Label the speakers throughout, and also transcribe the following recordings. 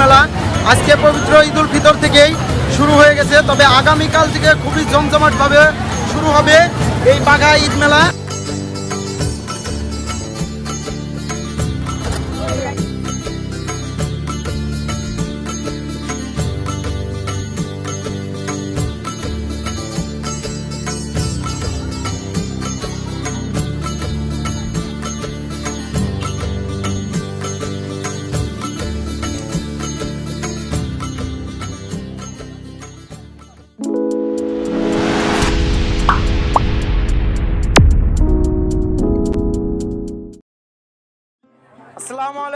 Speaker 1: মেলা। আজকে পবিত্র ঈদ উল ফিতর থেকেই শুরু হয়ে গেছে, তবে আগামীকাল থেকে খুবই জমজমাটভাবে শুরু হবে এই বাঘা ঈদ মেলা।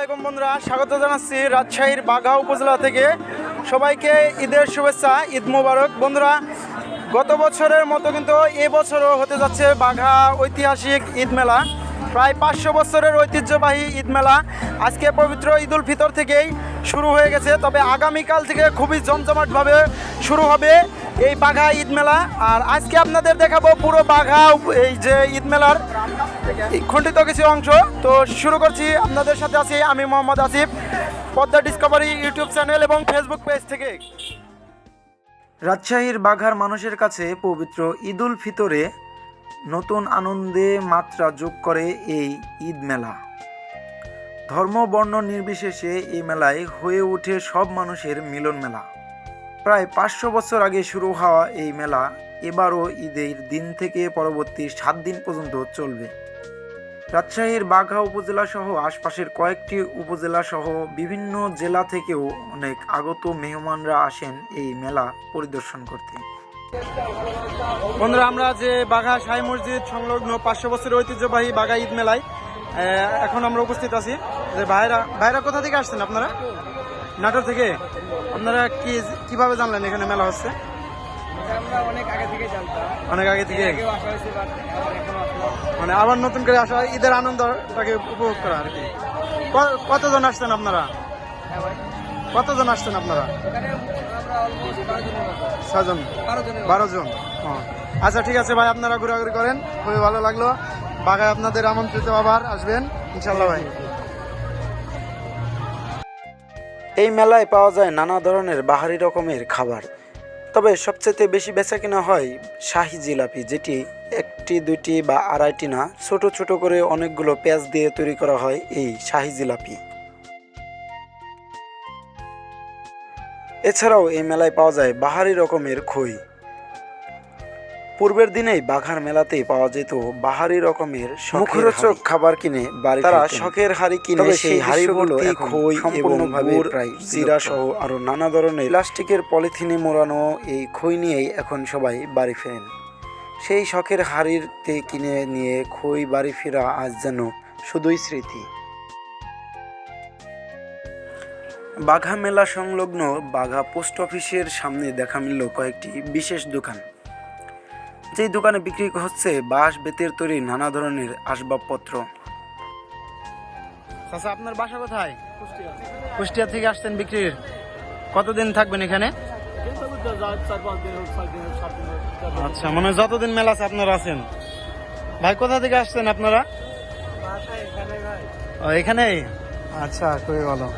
Speaker 1: আলাইকুম বন্ধুরা, স্বাগত জানাচ্ছি রাজশাহীর বাঘা উপজেলা থেকে। সবাইকে ঈদের শুভেচ্ছা, ঈদ মোবারক। বন্ধুরা, গত বছরের মতো কিন্তু এবছরও হতে যাচ্ছে বাঘা ঐতিহাসিক ঈদ মেলা। প্রায় পাঁচশো বছরের ঐতিহ্যবাহী ঈদ মেলা। আজকে পবিত্র ঈদুল ফিতর থেকেই শুরু হয়ে গেছে, তবে আগামীকাল থেকে খুবই জমজমাটভাবে শুরু হবে। এই বাঘা ঈদ মেলা। আর আজকে আপনাদের দেখাবো পুরো বাঘা এই যে ঈদ মেলার খণ্ডিত কিছু অংশ। তো শুরু করছি। আপনাদের সাথে আছি আমি Mohammad Asif, Padma discovery YouTube channel এবং ফেসবুক পেজ থেকে। রাজশাহীর বাঘার মানুষের কাছে পবিত্র ঈদ উল ফিতরে নতুন আনন্দে মাত্রা যোগ করে এই ঈদ মেলা। ধর্ম, বর্ণ নির্বিশেষে এই মেলায় হয়ে ওঠে সব মানুষের মিলন মেলা। প্রায় পাঁচশো বছর আগে শুরু হওয়া এই মেলা এবারও ঈদের দিন থেকে পরবর্তী সাত দিন পর্যন্ত চলবে। রাজশাহীর বাঘা উপজেলা সহ আশপাশের কয়েকটি উপজেলা সহ বিভিন্ন জেলা থেকেও অনেক আগত মেহমানরা আসেন এই মেলা পরিদর্শন করতে। বন্ধুরা, আমরা যে বাঘা সাই মসজিদ সংলগ্ন পাঁচশো বছরের ঐতিহ্যবাহী বাঘা ঈদ মেলায় এখন আমরা উপস্থিত আছি। যে ভাইরা ভাইরা কোথা থেকে আসছেন আপনারা? নাটোর থেকে আপনারা কি কীভাবে জানলেন এখানে মেলা হচ্ছে?
Speaker 2: অনেক আগে থেকে
Speaker 1: মানে আবার নতুন করে আসা ঈদের আনন্দটাকে উপভোগ করা আর কি। কতজন আসছেন আপনারা?
Speaker 2: হ্যাঁ
Speaker 1: কতজন আসছেন আপনারা? ছজন?
Speaker 2: বারো
Speaker 1: জন। আচ্ছা ঠিক আছে ভাই আপনারা ঘোরাঘুরি করেন। খুবই ভালো লাগল। বাগায় আপনাদের আমন্ত্রিত আবার আসবেন ইনশাল্লাহ ভাই। এই মেলায় পাওয়া যায় নানা ধরনের বাহারি রকমের খাবার। তবে সবচেয়ে বেশি বেচা কেনা হয় শাহি জিলাপি, যেটি একটি দুটি বা আড়াইটি না, ছোট ছোট করে অনেকগুলো পেঁয়াজ দিয়ে তৈরি করা হয় এই শাহি জিলাপি। এছাড়াও এই মেলায় পাওয়া যায় বাহারি রকমের খই। পূর্বের দিনেই বাঘার মেলাতেই পাওয়া যেত বাহারি রকমের মুখরোচক খাবার কিনে বাড়ি তারা শখের হাড়ি কিনে সেই হাড়িগুলো খই সম্পূর্ণভাবে প্রায় জিরা সহ আরও নানা ধরনের প্লাস্টিকের পলিথিনে মোড়ানো এই খই নিয়েই এখন সবাই বাড়ি ফেরেন। সেই শখের হাড়িতে কিনে নিয়ে খই বাড়ি ফেরা আজ যেন শুধুই স্মৃতি। বাঘা মেলা সংলগ্ন বাঘা পোস্ট অফিসের সামনে দেখা মিলল কয়েকটি বিশেষ দোকান। যেই দোকানে বিক্রি হচ্ছে, বাঁশ, বেতের তৈরি নানা ধরনের আসবাবপত্র। আচ্ছা আপনার বাসা কোথায়? কুষ্টিয়া থেকে আসছেন বিক্রির। কতদিন থাকবেন এখানে? আচ্ছা মানে যতদিন মেলা আছে, আপনারা আছেন। ভাই, কোথা থেকে আসছেন আপনারা? এখানে আচ্ছা খুবই ভালো।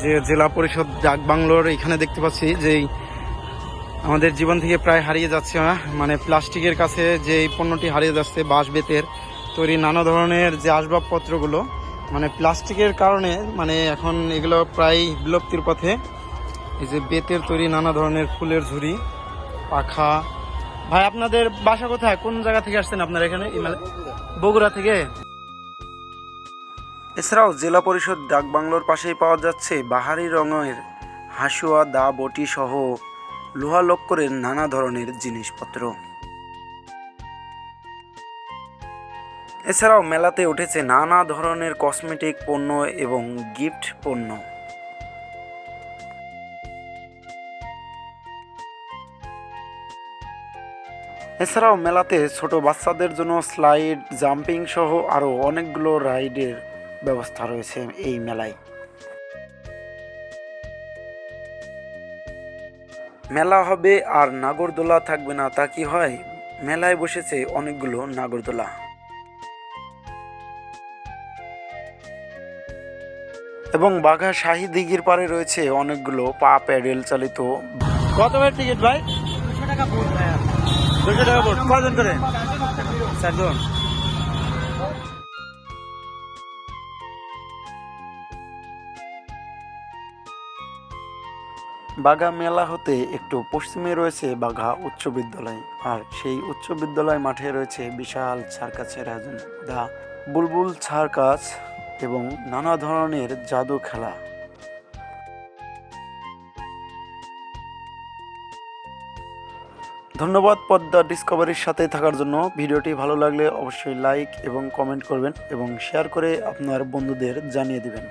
Speaker 1: যে জেলা পরিষদ ডাক বাংলোর এখানে দেখতে পাচ্ছি যে আমাদের জীবন থেকে প্রায় হারিয়ে যাচ্ছে না। মানে প্লাস্টিকের কাছে যে এই পণ্যটি হারিয়ে যাচ্ছে বাঁশ বেতের তৈরি নানা ধরনের যে আসবাবপত্রগুলো মানে প্লাস্টিকের কারণে মানে এখন এগুলো প্রায় বিলুপ্তির পথে। এই যে বেতের তৈরি নানা ধরনের ফুলের ঝুড়ি, পাখা। ভাই, আপনাদের বাসা কোথায়? কোন জায়গা থেকে আসছেন আপনারা এখানে? বগুড়া থেকে? এছাড়াও জেলা পরিষদ ডাকবাংলোর পাশেই পাওয়া যাচ্ছে বাহারি রঙের হাসুয়া, দা, বটি সহ লোহা লক্করের নানা ধরনের জিনিসপত্র। এছাড়াও মেলাতে উঠেছে নানা ধরনের কসমেটিক পণ্য এবং গিফট পণ্য। এছাড়াও মেলাতে ছোট বাচ্চাদের জন্য স্লাইড, জাম্পিং সহ আরও অনেকগুলো রাইডের ব্যবস্থা রয়েছে এই মেলায়। মেলা হবে আর নাগরদোলা থাকবে না, তা কি হয়? মেলায় বসেছে অনেকগুলো নাগরদোলা। এবং বাঘা শাহী দিঘির পারে রয়েছে অনেকগুলো পা প্যাডেল চালিত। কত ভাই টিকিট ভাই?
Speaker 2: দুশো টাকা
Speaker 1: দুশো টাকা কজন করে? চারজন। বাঘা মেলা হতে একটু পশ্চিমে রয়েছে বাঘা উচ্চ বিদ্যালয়। আর সেই উচ্চ বিদ্যালয় মাঠে রয়েছে বিশাল সার্কাসের আয়োজন। দা বুলবুল সার্কাস এবং নানা ধরনের জাদু খেলা। ধন্যবাদ পদ্মা ডিসকভারির সাথে থাকার জন্য। ভিডিওটি ভালো লাগলে অবশ্যই লাইক এবং কমেন্ট করবেন এবং শেয়ার করে আপনার বন্ধুদের জানিয়ে দিবেন।